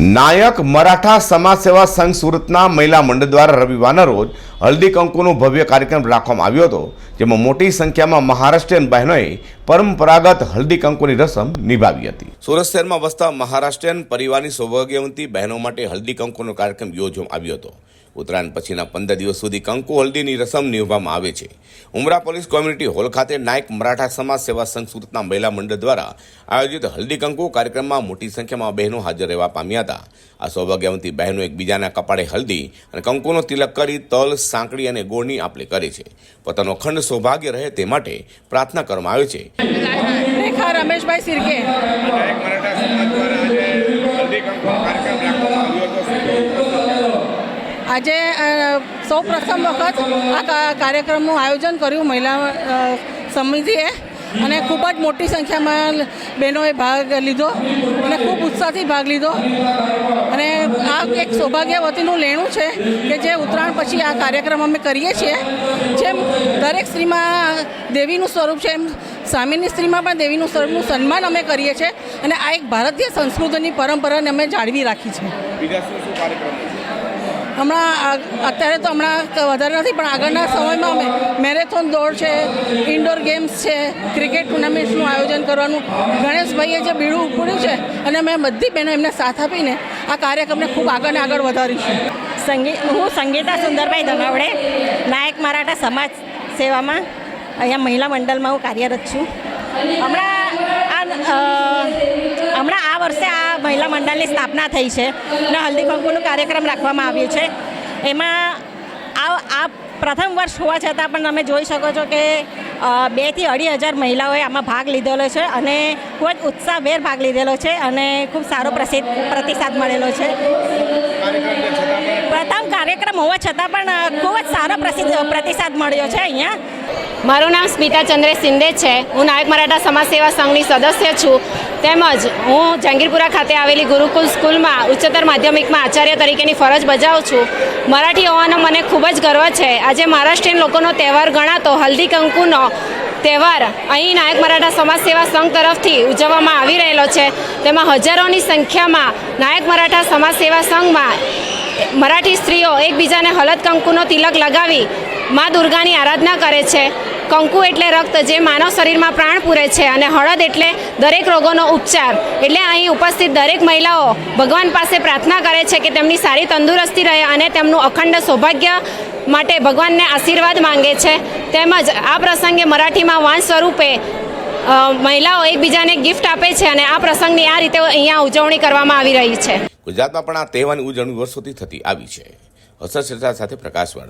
નાયક મરાઠા સમાજ સેવા સંઘ સુરતના મહિલા મંડળ દ્વારા રવિવારના રોજ હલ્દી કંકુનો ભવ્ય કાર્યક્રમ રાખવામાં આવ્યો હતો, જેમાં મોટી સંખ્યામાં મહારાષ્ટ્રીયન બહેનોએ પરંપરાગત હલ્દી કંકુની રસમ નિભાવી હતી. સુરત શહેરમાં વસતા મહારાષ્ટ્રીયન પરિવારની સૌભાગ્યવંતી બહેનો માટે હલ્દી કંકુનો કાર્યક્રમ યોજવામાં આવ્યો હતો. ઉત્તરાયણ પછીના પંદર દિવસ સુધી કંકુ હલ્દીની રસમ નિભાવવામાં આવે છે. ઉમરા પોલીસ કોમ્યુનિટી હોલ ખાતે નાયક મરાઠા સમાજ સેવા સંઘ સુરતના મહિલા મંડળ દ્વારા આયોજિત હલ્દી કંકુ કાર્યક્રમમાં મોટી સંખ્યામાં બહેનો હાજર રહેવા પામ્યા હતા. આ સૌભાગ્યવંતી બહેનો એકબીજાના કપાળે હલ્દી અને કંકુનો તિલક કરી તલ સાંકળી અને ગોળની આપલે કરે છે. પોતાનો અખંડ સૌભાગ્ય રહે તે માટે પ્રાર્થના કરવામાં આવે છે. રેખા રમેશભાઈ સિરકે. આજે સૌ પ્રથમ વખત આ કાર્યક્રમનું આયોજન કર્યું મહિલા સમિતિએ અને ખૂબ જ મોટી સંખ્યામાં બહેનોએ ભાગ લીધો અને ખૂબ ઉત્સાહથી ભાગ લીધો. અને આ એક સૌભાગ્યવતીનું લેણું છે કે જે ઉત્તરાયણ પછી આ કાર્યક્રમ અમે કરીએ છીએ. જેમ દરેક સ્ત્રીમાં દેવીનું સ્વરૂપ છે એમ સામેની સ્ત્રીમાં પણ દેવીનું સ્વરૂપનું સન્માન અમે કરીએ છીએ અને આ એક ભારતીય સંસ્કૃતિની પરંપરાને અમે જાળવી રાખી છે. હમણાં અત્યારે તો હમણાં વધારે નથી પણ આગળના સમયમાં અમે મેરેથોન દોડ છે ઇન્ડોર ગેમ્સ છે ક્રિકેટ ટુર્નામેન્ટ્સનું આયોજન કરવાનું. ગણેશભાઈએ જે બીડું ઉપડ્યું છે અને અમે બધી બહેનો એમને સાથ આપીને આ કાર્યક્રમને ખૂબ આગળ ને આગળ વધારીશું. સંગીત હું સંગીતા સુંદરભાઈ ધનાવડે, નાયક મરાઠા સમાજ સેવામાં અહીંયા મહિલા મંડળમાં હું કાર્યરત છું. હમણાં આ હમણાં આ વર્ષે આ મહિલા મંડળની સ્થાપના થઈ છે અને હલ્દી કંકુનો કાર્યક્રમ રાખવામાં આવ્યો છે. એમાં આ આ પ્રથમ વર્ષ હોવા છતાં પણ તમે જોઈ શકો છો કે બેથી અઢી હજાર મહિલાઓએ આમાં ભાગ લીધેલો છે અને ખૂબ જ ઉત્સાહભેર ભાગ લીધેલો છે અને ખૂબ સારો પ્રસિદ્ધ પ્રતિસાદ મળેલો છે. પ્રથમ કાર્યક્રમ હોવા છતાં પણ ખૂબ જ સારો પ્રસિદ્ધ પ્રતિસાદ મળ્યો છે અહીંયા. મારું નામ સ્મિતા ચંદ્રેશ શિંદે છે. હું નાયક મરાઠા સમાજ સેવા સંઘની સદસ્ય છું. તેમજ હું જહાંગીરપુરા ખાતે આવેલી ગુરુકુલ સ્કૂલમાં ઉચ્ચતર માધ્યમિકમાં આચાર્ય તરીકેની ફરજ બજાવું છું. મરાઠી હોવાનો મને ખૂબ જ ગર્વ છે. આજે મહારાષ્ટ્રીયન લોકોનો તહેવાર ગણાતો હલ્દી કંકુનો તહેવાર અહીં નાયક મરાઠા સમાજ સેવા સંઘ તરફથી ઉજવવામાં આવી રહેલો છે. તેમાં હજારોની સંખ્યામાં નાયક મરાઠા સમાજ સેવા સંઘમાં મરાઠી સ્ત્રીઓ એકબીજાને હલદ કંકુનો તિલક લગાવી મા દુર્ગાની આરાધના કરે છે. કંકુ એટલે રક્ત જે માનવ શરીરમાં પ્રાણ પૂરે છે અને હળદ એટલે દરેક રોગોનો ઉપચાર. એટલે અહીં ઉપસ્થિત દરેક મહિલાઓ ભગવાન પાસે પ્રાર્થના કરે છે કે તેમની સારી તંદુરસ્તી રહે અને તેમનું અખંડ સૌભાગ્ય માટે ભગવાનને આશીર્વાદ માંગે છે. તેમજ આ પ્રસંગે મરાઠીમાં વાંસ સ્વરૂપે મહિલાઓ એકબીજાને ગિફ્ટ આપે છે અને આ પ્રસંગની આ રીતે અહીંયા ઉજવણી કરવામાં આવી રહી છે. ગુજરાતમાં પણ આ તહેવારની ઉજવણી વર્ષોથી થતી આવી છે. હસર સાથે પ્રકાશવાળા.